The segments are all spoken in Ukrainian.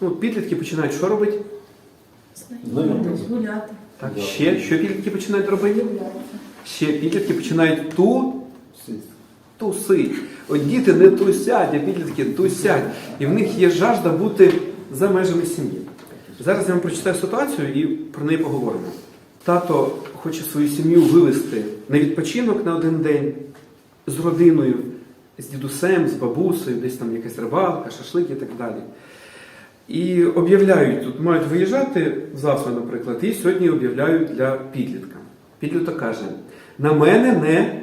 Ну, підлітки починають що робити? Знайомитись. Гуляти. Так, Да. ще що підлітки починають робити? Ще підлітки починають ту тусить. От діти не тусять, а підлітки тусять. І в них є жажда бути за межами сім'ї. Зараз я вам прочитаю ситуацію і про неї поговоримо. Тато хоче свою сім'ю вивезти на відпочинок на один день з родиною, з дідусем, з бабусею, десь там якась рибалка, шашлик і так далі. І об'являють, тут мають виїжджати завтра, наприклад, і сьогодні об'являють для підлітка. Підліток каже: на мене не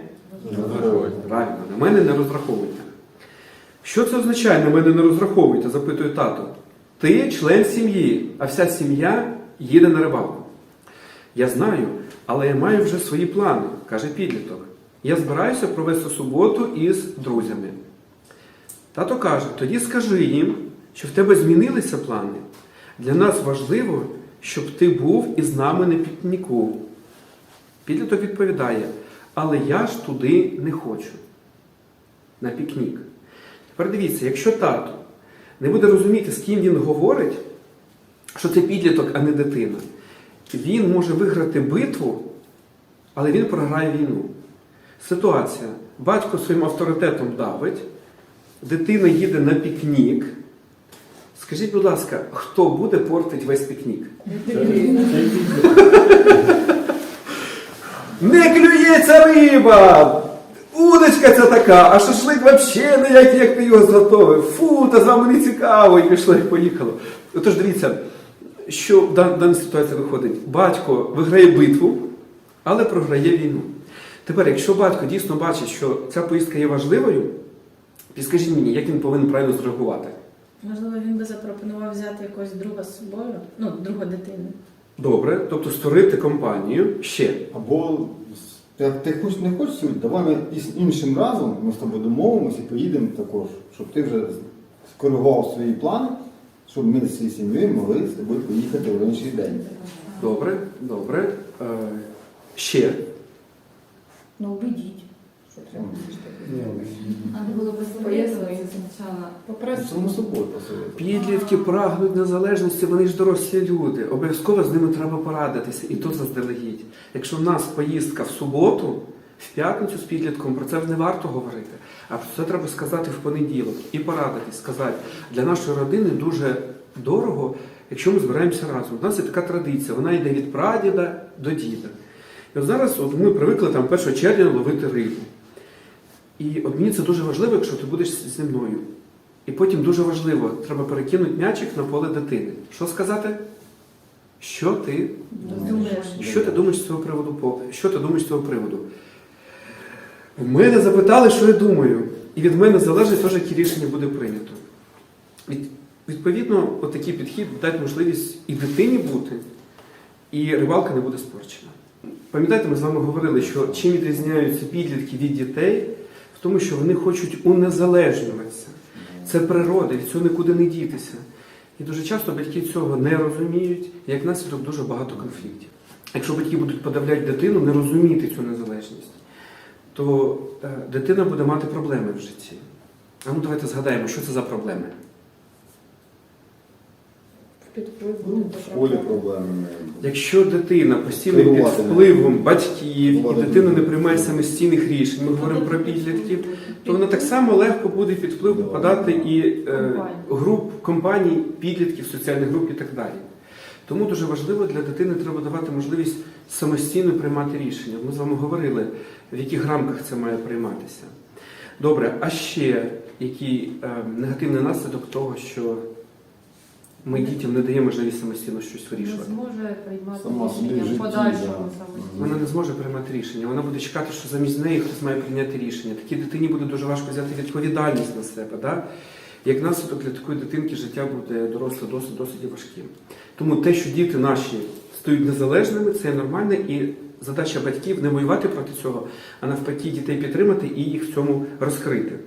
Правильно, на мене не розраховуйте. Що це означає на мене не розраховуйте? запитує тато. Ти член сім'ї, а вся сім'я їде на рибалку. Я знаю, але я маю вже свої плани, каже підліток. Я збираюся провести суботу із друзями. Тато каже: тоді скажи їм, що в тебе змінилися плани. Для нас важливо, щоб ти був із нами на пікніку. Підліток відповідає, але я ж туди не хочу. На пікнік. Тепер дивіться, якщо тато не буде розуміти, з ким він говорить, що це підліток, а не дитина, він може виграти битву, але він програє війну. Ситуація. Батько своїм авторитетом давить, дитина їде на пікнік. Скажіть, будь ласка, хто буде портити весь пікнік? Не клюється риба! Удочка ця така, а шашлик взагалі не як, як ти його зготовив. Фу, та з вами не цікаво, і пішло, і поїхало. Отож, дивіться, що в даній ситуації виходить. Батько виграє битву, але програє війну. Тепер, якщо батько дійсно бачить, що ця поїздка є важливою, підскажіть мені, як він повинен правильно зреагувати? Можливо, він би запропонував взяти якогось друга з собою, ну, друга дитини. Добре, тобто створити компанію ще. Або як ти хоч не хочеш сьогодні, давай ми із іншим разом ми з тобою домовимося і поїдемо також, щоб ти вже скоригував свої плани, щоб ми з цією сім'єю могли з тобою поїхати в інший день. Добре, добре. Е, ще. Ну, убедіть, що треба. Само собою. Підлітки прагнуть незалежності, вони ж дорослі люди. Обов'язково з ними треба порадитися, і то заздалегідь. Якщо в нас поїздка в суботу, в п'ятницю з підлітком, про це не варто говорити. А про це треба сказати в понеділок і порадитись, сказати, для нашої родини дуже дорого, якщо ми збираємося разом. У нас є така традиція, вона йде від прадіда до діда. І от зараз от ми привикли там 1 червня ловити рибу. І от мені це дуже важливо, якщо ти будеш зі мною. І потім дуже важливо, треба перекинути м'ячик на поле дитини. Що сказати? Що ти, Думаєш, що ти думаєш з цього приводу? Що ти думаєш з цього приводу? Мене запитали, що я думаю. І від мене залежить теж, яке рішення буде прийнято. Від, відповідно, от такий підхід дасть можливість і дитині бути, і рибалка не буде спорчена. Пам'ятаєте, ми з вами говорили, що чим відрізняються підлітки від дітей, тому, що вони хочуть унезалежнюватися. Це природа, від цього нікуди не дітися. І дуже часто батьки цього не розуміють, і як наслідок дуже багато конфліктів. Якщо батьки будуть подавляти дитину, не розуміти цю незалежність, то е, дитина буде мати проблеми в житті. А ну давайте згадаємо, що це за проблеми. Ну, В школі проблеми не. Якщо дитина постійно під Керувати не впливом батьків і Керувати дитина не не приймає самостійних рішень, ми говоримо про підлітків, то вона так само легко буде під вплив попадати і е, груп компаній, підлітків, соціальних груп і так далі. Тому дуже важливо для дитини треба давати можливість самостійно приймати рішення. Ми з вами говорили, в яких рамках це має прийматися. Добре, а ще який е, негативний наслідок того, що ми дітям не даємо можливість самостійно щось Не вирішувати. зможе приймати Сама собі рішення в житті, подальшому да. самостійно. Вона не зможе приймати рішення. Вона буде чекати, що замість неї хтось має прийняти рішення. Такій дитині буде дуже важко взяти відповідальність на себе. Да? Як наслідок для такої дитинки життя буде доросле досить досить важким. Тому те, що діти наші стають незалежними, це нормально, і задача батьків не воювати проти цього, а навпаки, дітей підтримати і їх в цьому розкрити.